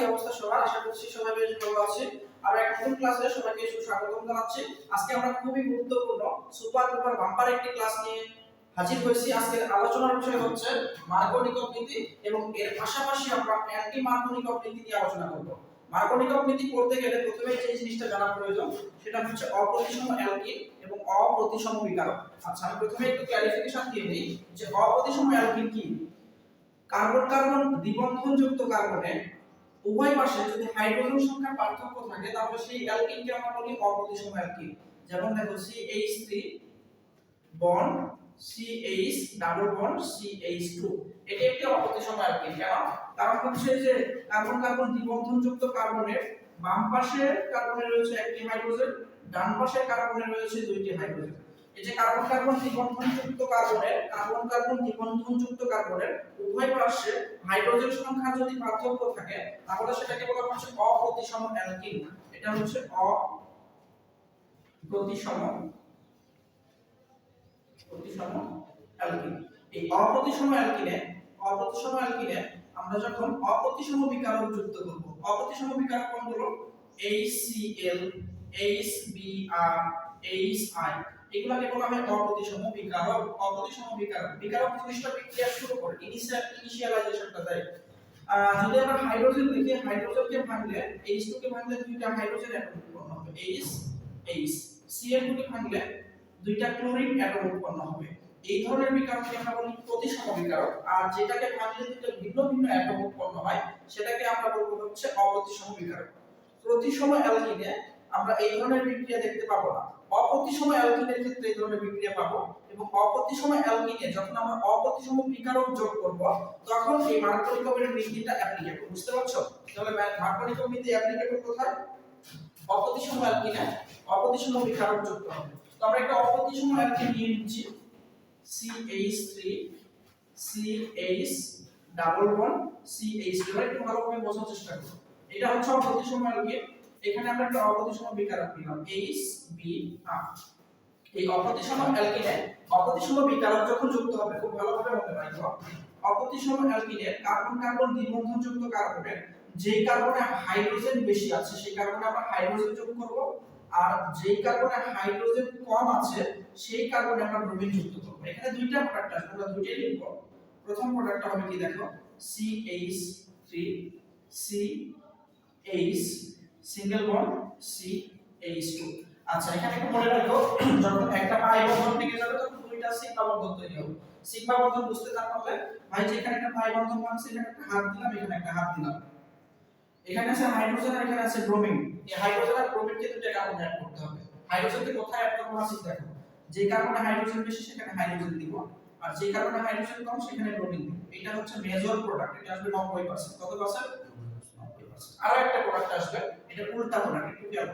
কি অবস্থা সবার। আশা করছি সবাই বেশ ভালো আছে। আর এক নতুন ক্লাসে সবাইকে সুস্বাগতম জানাচ্ছি। আজকে আমরা খুবই গুরুত্বপূর্ণ সুপার ডুপার বাম্পার একটি ক্লাস নিয়ে হাজির হয়েছি। আজকের আলোচনার বিষয় হচ্ছে মার্কনিকক নীতি এবং এর পাশাপাশি আমরা অ্যান্টি মার্কনিকক নীতি নিয়ে আলোচনা করব। মার্কনিকক নীতি পড়তে গেলে প্রথমে যে জিনিসটা জানা প্রয়োজন, সেটা হচ্ছে অপ্রতিসম অ্যালকিন এবং অপ্রতিসম বিকারক। আচ্ছা আমি প্রথমে একটু ক্লারিফিকেশন দিয়ে দিই যে অপ্রতিসম অ্যালকিন কি? কার্বন কার্বন দ্বিবন্ধনযুক্ত কার্বনে উভয় পাশে যদি হাইড্রোজেন সংখ্যার পার্থক্য থাকে, তাহলে সেই অ্যালকিনকে আমরা বলি অপ্রতিসম অ্যালকিন। যেমন দেখো CH3 bond CH double bond CH2 এটি একটি অপ্রতিসম অ্যালকিন, কেন? কারণ হচ্ছে যে কার্বন কার্বন দ্বিবন্ধনযুক্ত কার্বনের বাম পাশে কার্বনে রয়েছে একটি হাইড্রোজেন ডান পাশে কার্বনে রয়েছে দুইটি হাইড্রোজেন এই যে কার্বন কার্বন দ্বিবন্ধনযুক্ত কার্বনের কার্বন কার্বন দ্বিবন্ধনযুক্ত কার্বনের উভয় পাশে হাইড্রোজেন সংখ্যা যদি পার্থক্য থাকে, তাহলে সেটাকে বলা হচ্ছে অপ্রতিসম অ্যালকিন এটা হচ্ছে অপ্রতিসম প্রতিসম অ্যালকিন এই অপ্রতিসম অ্যালকিনে অপ্রতিসম অ্যালকিনে আমরা যখন অপ্রতিসম বিকারক যুক্ত করব, অপ্রতিসম বিকারক কোনগুলো? HCl HBr HI এগুলাকে বলা হয় অপ্রতিসম বিকারক। অপ্রতিসম বিকারক। বিকারক জিনিসটা বিক্রিয়া শুরু করে ইনিশিয়াল ইনিশিয়ালাইজেশনটা দেয় যদি আমরা হাইড্রোজেন দেখি হাইড্রোজেনকে ভাঙলে H2 কে ভাঙলে দুইটা হাইড্রোজেন অ্যাটম উৎপন্ন হবে। H H Cl2 কে ভাঙলে দুইটা ক্লোরিন অ্যাটম উৎপন্ন হবে। এই ধরনের বিকারককে আমরা বলি প্রতিসম বিকারক। আর যেটাকে ভাঙলে দুটো ভিন্ন ভিন্ন অ্যাটম উৎপন্ন হয়, সেটাকে আমরা বলব হচ্ছে অপ্রতিসম বিকারক। প্রতিসম অ্যালকিনে আমরা এই ধরনের বিক্রিয়া দেখতে পাবো না। অপ্রতিসম অ্যালকিনের ক্ষেত্রে এই ধরনের বিক্রিয়া পাবো এবং অপ্রতিসম অ্যালকিনে যখন আমরা অপ্রতিসম বিকারক যোগ করব, তখন এই মার্কনিকমের নীতিটা অ্যাপ্লিকেবল বুঝতে পারছ? তাহলে মার্কনিকম নীতি অ্যাপ্লিকেবল কোথায়? অপ্রতিসম অ্যালকিনে অপ্রতিসম বিকারক যুক্ত হবে তো আমরা একটা অপ্রতিসম অ্যালকিন নিয়ে নিচ্ছি। CH3 CH double bond CH2 এবার একটু ভালোভাবে বোঝার চেষ্টা করো। এটা হচ্ছে অপ্রতিসম অ্যালকিন এখানে আমরা একটা অপ্রতিসম বিকারক নিলাম। HBr এই অপ্রতিসম অ্যালকিনে অপ্রতিসম বিকারক যখন যুক্ত হবে, খুব ভালোভাবে মনে রাখব। অপ্রতিসম অ্যালকিনে কার্বন কার্বন দ্বিবন্ধনযুক্ত কার্বনের, যেই কার্বনে হাইড্রোজেন বেশি আছে, সেই কার্বনে আমরা হাইড্রোজেন যোগ করব। আর যেই কার্বনে হাইড্রোজেন কম আছে, সেই কার্বনে আমরা ব্রোমিন যুক্ত করব। এখানে দুইটা প্রোডাক্ট আসবে, আমরা দুইটাই লিখব। প্রথম প্রোডাক্টটা হবে কি দেখো? CH3 CH single bond CH2 আচ্ছা এখানে একটু মনে রাখো, যখন একটা পাই বন্ধন থেকে যাবে, তখন দুইটা সিগমা বন্ধন তৈরি হবে। সিগমা বন্ধন বুঝতে না পারলে, ভাই, যে এখানে একটা পাই বন্ধন বানছে এখানে একটা হাত দিলাম, এখানে একটা হাত দিলাম। এখানে আছে হাইড্রোজেন আর এখানে আছে ব্রোমিন। এই হাইড্রোজেন আর ব্রোমিনকে দুটো কার্বন অ্যাড করতে হবে। হাইড্রোজেনকে কোথায় অ্যাড করব আছে দেখো। যে কার্বনে হাইড্রোজেন বেশি, সেখানে হাইড্রোজেন দিব। আর যে কার্বনে হাইড্রোজেন কম, সেখানে ব্রোমিন দিব। এটা হচ্ছে মেজর প্রোডাক্ট এটা আসবে 90% কত পার্সেন্ট 90% আরও একটা প্রোডাক্ট আসবে, এটা উল্টা প্রোডাক্ট একটু খেয়াল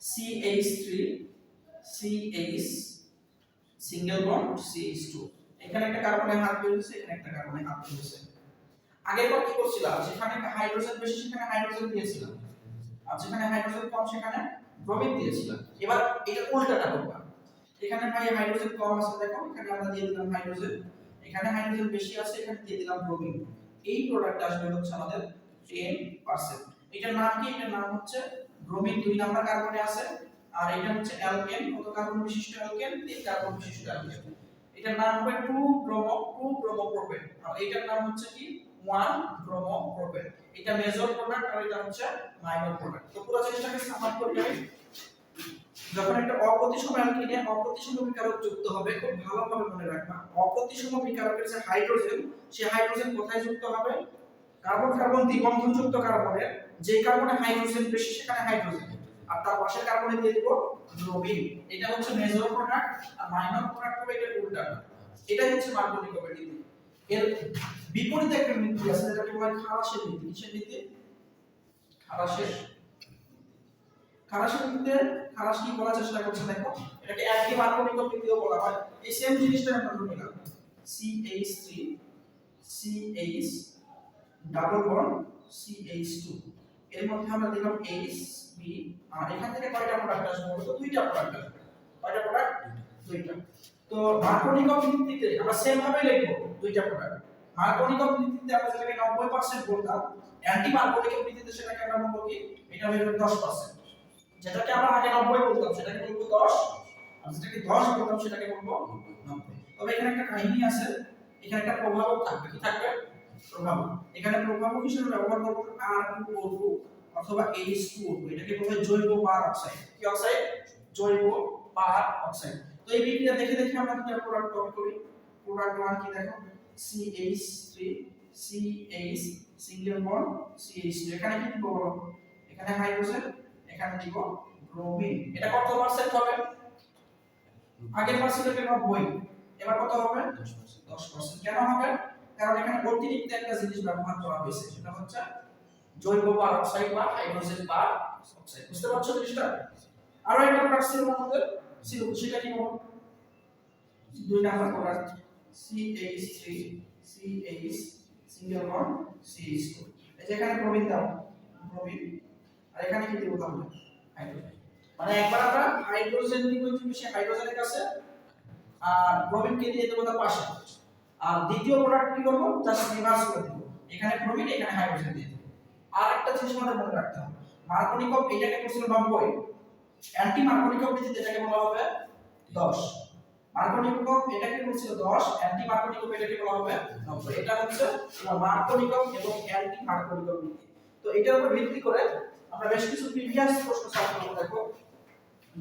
CH3 CH single bond CH2 এখানে একটা কার্বনে হাত বেরিয়েছে এখানে একটা কার্বনে হাত বেরিয়েছে আগের বার কি করছিলাম? যেখানে হাইড্রোজেন বেশি, সেখানে হাইড্রোজেন দিয়েছিলাম। আর যেখানে হাইড্রোজেন কম, সেখানে ব্রোমিন দিয়েছিলাম। এবার এটা উল্টাটা করবা এখানে ভাই হাইড্রোজেন কম আছে, দেখো, এখানে আমরা দিয়ে দিলাম হাইড্রোজেন এখানে হাইড্রোজেন বেশি আছে, এখানে দিয়ে দিলাম ব্রোমিন এই প্রোডাক্ট আসবে হচ্ছে আমাদের 10% এটার নাম কি? এটার নাম হচ্ছে ব্রোমিন দুই নাম্বার কার্বনে আছে, আর এটা হচ্ছে অ্যালকেন কত কার্বন বিশিষ্ট অ্যালকেন তিন কার্বন বিশিষ্ট অ্যালকেন এটার নাম হবে 2 ব্রোমো 2 ব্রোমো প্রোপেন আর এটার নাম হচ্ছে কি? 1 ব্রোমো প্রোপেন এটা মেজর প্রোডাক্ট আর এটা হচ্ছে মাইনর প্রোডাক্ট তো পুরো জিনিসটাকে সামার করে আমি যখন একটা অপ্রতিসম অ্যালকিনে অপ্রতিসম বিকারক যুক্ত হবে, খুব ভালোভাবে মনে রাখবা। অপ্রতিসম বিকারকের যে হাইড্রোজেন, সেই হাইড্রোজেন কোথায় যুক্ত হবে? কার্বন কার্বন দ্বিবন্ধনযুক্ত কার্বনের যে কার্বনে হাইড্রোজেন বেশি, সেখানে হাইড্রোজেন। আর তার পাশের কার্বনে দিয়ে দিব ব্রোমিন এটা হচ্ছে মেজর প্রোডাক্ট আর মাইনর প্রোডাক্ট হবে এটা উল্টা এটা হচ্ছে মার্কনিক নীতি। এর বিপরীতে একটা নীতি আছে, যেটাকে বলা হয় খালাসের নীতি। কিসের নীতি? খালাসের খালাস কি বলার চেষ্টা করছে দেখো? এটাকে অ্যাক্টিভ মার্কনিক নীতিও বলা হয়। এই সেম জিনিসটা আমরা ধরে নিলাম CH3 CH double bond CH2 এর মধ্যে আমরা দিলাম H, B আর এখান থেকে কয়টা প্রোডাক্ট আসবে বলতো দুইটা প্রোডাক্ট আসবে। কয়টা প্রোডাক্ট দুইটা। তো মার্কনিক ভিত্তিতে আমরা সেম ভাবে লিখব দুইটা প্রোডাক্ট মার্কোনিক নীতিতে আমরা যেটাকে 90% বলতাম অ্যান্টি মার্কোনিক নীতিতে সেটাকে আমরা বলব কি? এটা হলো 10% যেটাকে আমরা আগে 90 বলতাম, সেটাকে বলব 10 আর যেটাকে 10 বলতাম, সেটাকে বলব 90 তবে এখানে একটা কাহিনী আছে, এখানে একটা প্রভাব থাকবে। কি থাকবে? প্রভাব এখানে প্রভাব হিসেবে ব্যবহার করব R2O2 অথবা H2O2 এটাকে বলা জৈব পার অক্সাইড। কি অক্সাইড? জৈব পার অক্সাইড। তো এই বিক্রিয়া দেখে দেখে আমরা দুটো প্রোডাক্ট কপি করি। প্রোডাক্ট ওয়ান কি দেখো? CH3 CH single bond CH2 এখানে কি দিব এখানে হাইড্রোজেন এখানে দিব? ব্রোমিন এটা কত পার্সেন্ট হবে? আগের বার কি 90 এবার কত হবে? 10% কেন হবে? কারণ এখানে অতিরিক্ত একটা জিনিস ব্যবহার করা হয়েছে, সেটা হচ্ছে জৈব পার অক্সাইড বা হাইড্রোজেন পার অক্সাইড বুঝতে পারছ জিনিসটা? আরও একটা প্রোডাক্ট ছিল আমাদের। ছিল, সেটা কি বলো? দুই number product CH3 CH single bond CH2 এই যে এখানে প্রবীণ দাও। প্রবীণ। আর এখানে কি দেবো তাহলে? মানে একবার আমরা হাইড্রোজেন দিব একটু বেশি হাইড্রোজেনের কাছে, আর প্রবীণকে দিয়ে দেবো তার পাশে। আর দ্বিতীয় প্রোডাক্ট কি করব? জাস্ট রিভার্স করে দেবো। এখানে প্রবীণ এখানে হাইড্রোজেন দিয়ে দেবো। আর একটা জিনিস আমাদের মনে রাখতে হবে। মার্কোনিকভ এটাকে করছিল 90 অ্যান্টি মার্কোনিকভ নীতিতে এটাকে বলা হবে 10 মার্কোনিকভ এটাকে করছিল 10 অ্যান্টি মার্কোনিকভ এটাকে বলা হবে 90 এটা হচ্ছে মার্কোনিকভ এবং অ্যান্টি মার্কোনিকভ নীতি তো এটার উপর ভিত্তি করে আমরা বেশ কিছু প্রিভিয়াস প্রশ্ন সলভ করব দেখো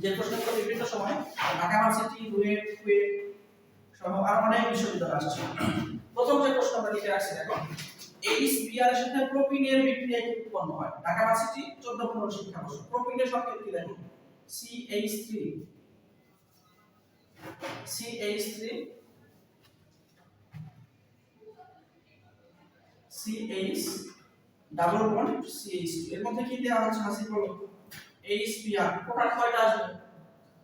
যে প্রশ্নগুলো বিভিন্ন সময় ঢাকা ইউনিভার্সিটি রুয়েট কুয়েট সহ আর অনেক বিশ্ববিদ্যালয় আসছে। প্রথম যে প্রশ্ন আমরা লিখে রাখছি, দেখো এইচ বিআর এর সাথে প্রোপিনের বিক্রিয়া কি উৎপন্ন হয়? ঢাকা ইউনিভার্সিটি 14 15 শিক্ষাবর্ষ প্রোপিনের সংকেত কি দেখো? CH3 CH3 CH double bond CH2 এর মধ্যে কি দেওয়া আছে হাসি বলো? আর প্রোডাক্ট কয়টা আসবে?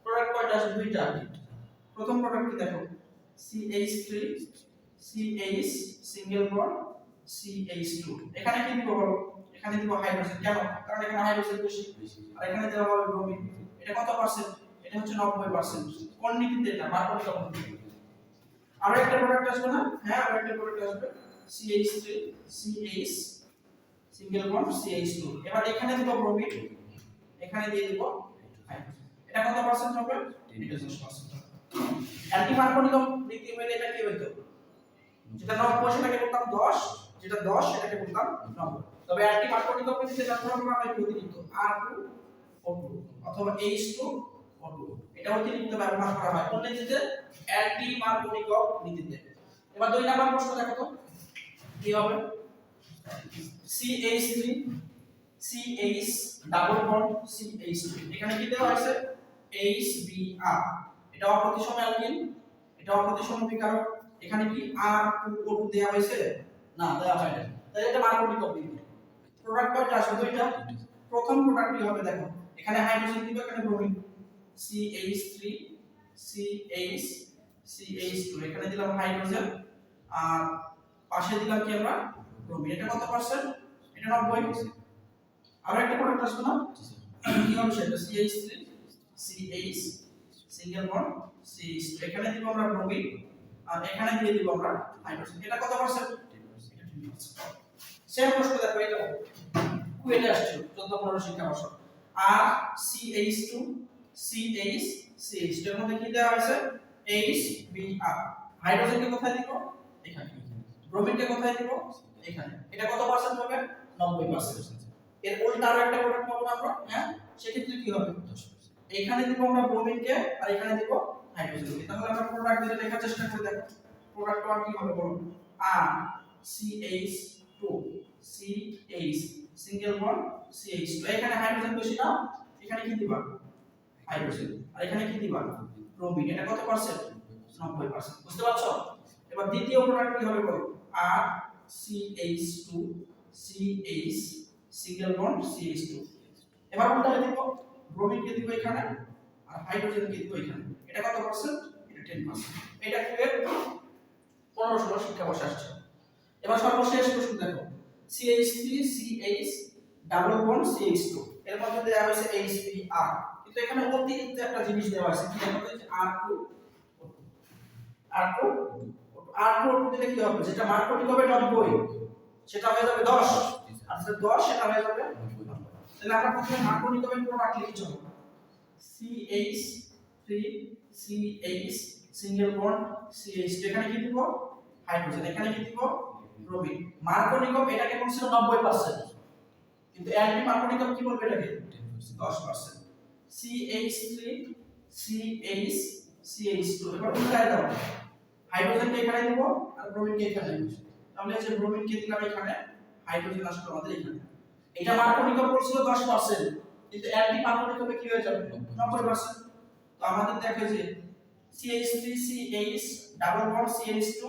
প্রোডাক্ট কয়টা আসবে? দুইটা। প্রথম প্রোডাক্ট কি দেখো? CH3 CH single bond CH2 এখানে কি দিব বলো? এখানে দিব হাইড্রোজেন কেন? কারণ এখানে হাইড্রোজেন বেশি। আর এখানে দেওয়া হবে ব্রোমিন এটা কত পার্সেন্ট এটা হচ্ছে 90% কোন নীতিতে এটা? মার্কোনিক নীতিতে আরও একটা প্রোডাক্ট আসবে না? হ্যাঁ আরও একটা প্রোডাক্ট আসবে। CH3 CH single bond CH2 এবার এখানে দিব ব্রোমিন এখানে দিয়ে দিব এটা কত পার্সেন্ট হবে? এটা 10% অ্যান্টি মার্কোনিক নীতি মেনে এটা কি হইতো? যেটা 90 সেটাকে বলতাম 10 যেটা 10 সেটাকে বলতাম 90 তবে অ্যান্টি মার্কোনিক নীতিতে ব্যবহার করা হয় অতিরিক্ত। R2 O2 অথবা H2 O2 এটা অতিরিক্ত ব্যবহার করা হয়। কোন নীতিতে? অ্যান্টি মার্কোনিক নীতিতে। এবার দুই নাম্বার প্রশ্ন দেখো তো। কি হবে? CH3 CH double bond CH2 এখানে কি দেওয়া আছে HBr এটা অপ্রতিসম অ্যালকিন এটা অপ্রতিসম বিকারক। এখানে কি R2O2 দেওয়া হয়েছে? না, দেওয়া হয়নি তাহলে এটা মার্কোনিক নীতি প্রোডাক্ট কয়টা আসবে দুইটা প্রথম প্রোডাক্ট কি হবে দেখো, এখানে হাইড্রোজেন দিব, এখানে ব্রোমিন CH3 CH CH2 এখানে দিলাম হাইড্রোজেন আর পাশে দিলাম কি আমরা? ব্রোমিন এটা কত পার্সেন্ট এটা 90 আর একটা প্রোডাক্ট আসবে না কি হবে সেটা? CH3 CH single bond CH2 এখানে দিব আমরা ব্রোমিন আর এখানে দিয়ে দিব আমরা হাইড্রোজেন এটা কত পার্সেন্ট সেম প্রশ্ন দেখো এটা কুয়েটে আসছিল 14 15 শিক্ষাবর্ষ। আর CH2 CH CH2 এর মধ্যে কি দেওয়া হয়েছে? HBr হাইড্রোজেনকে কোথায় দিব? এখানে। ব্রোমিনকে কোথায় দিব? এখানে। এটা কত পার্সেন্ট হবে? 90% এর উল্টা আরও একটা প্রোডাক্ট পাবো আমরা হ্যাঁ? সেক্ষেত্রে কি হবে? এখানে দিব আমরা ব্রোমিনকে আর এখানে দিব হাইড্রোজেনকে তাহলে আমরা প্রোডাক্ট দিলে লেখার চেষ্টা করে দেখো। প্রোডাক্ট ওয়ান কি হবে বলুন? আর CH2 CH single bond CH2 এখানে হাইড্রোজেন বেশি না, এখানে কি দিবা? হাইড্রোজেন আর এখানে কি দিবা? ব্রোমিন এটা কত পার্সেন্ট 90% বুঝতে পারছ? এবার দ্বিতীয় প্রোডাক্ট কি হবে বলো আর CH2 CH single bond CH2 এবার উল্টালে দিব? ব্রোমিনকে দিব এখানে? আর হাইড্রোজেনকে দিব এখানে? এটা কত পার্সেন্ট এটা 10% এটা ক্লিয়ার 15 16 শিক্ষাবর্ষে আসছে। এবার সর্বশেষ প্রশ্ন দেখো। CH3 CH double bond CH2 এর মধ্যে দেওয়া হয়েছে HBr কিন্তু এখানে অতিরিক্ত একটা জিনিস দেওয়া আছে কি দেখো তো R2 R2 আর দিলে কি হবে? যেটা মার্কটিক হবে 90 সেটা হয়ে যাবে 10 আর 10 সেটা হয়ে যাবে তাহলে আমরা প্রথমে মার্কটিক হবে পুরো রাখলে কি হবে CH 3 CH single bond CH এখানে কি দিব? হাইড্রোজেন এখানে কি দিব? ব্রোমিন মার্কনিকম এটাকে বলছিল 90% কিন্তু অ্যান্টি মার্কনিকম কি বলবে এটাকে? 10% CH3 CH CH2 এবার উল্টায় দাও। হাইড্রোজেনকে এখানে দিব আর ব্রোমিনকে এখানে দিব। তাহলে এই যে ব্রোমিনকে দিলাম এখানে হাইড্রোজেন আসলো আমাদের এখানে। এটা মার্কনিকম বলছিল 10% কিন্তু অ্যান্টি মার্কনিকমে কি হয়ে যাবে? 90% তো আমাদের দেখো যে CH3 CH double bond CH2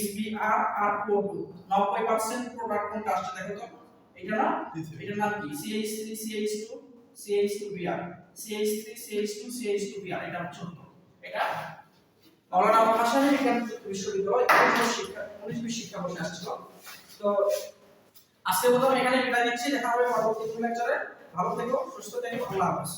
HBr R2O2 90% product কোনটা আসছে দেখো তো? এটা না? এটার নাম কি? CH3 CH2 CH2Br CH3 CH2 CH2Br এটা হচ্ছে। এটা মাওলানা আবুল হাসান এখানে বিশ্ববিদ্যালয়, উনিশ শিক্ষা, উনিশ বিশ আসছিল। তো আজকে বোধহয় এখানে বিদায় দিচ্ছি দেখা হবে পরবর্তী ভালো থেকো, সুস্থ থেকো, আল্লাহ হাফেজ।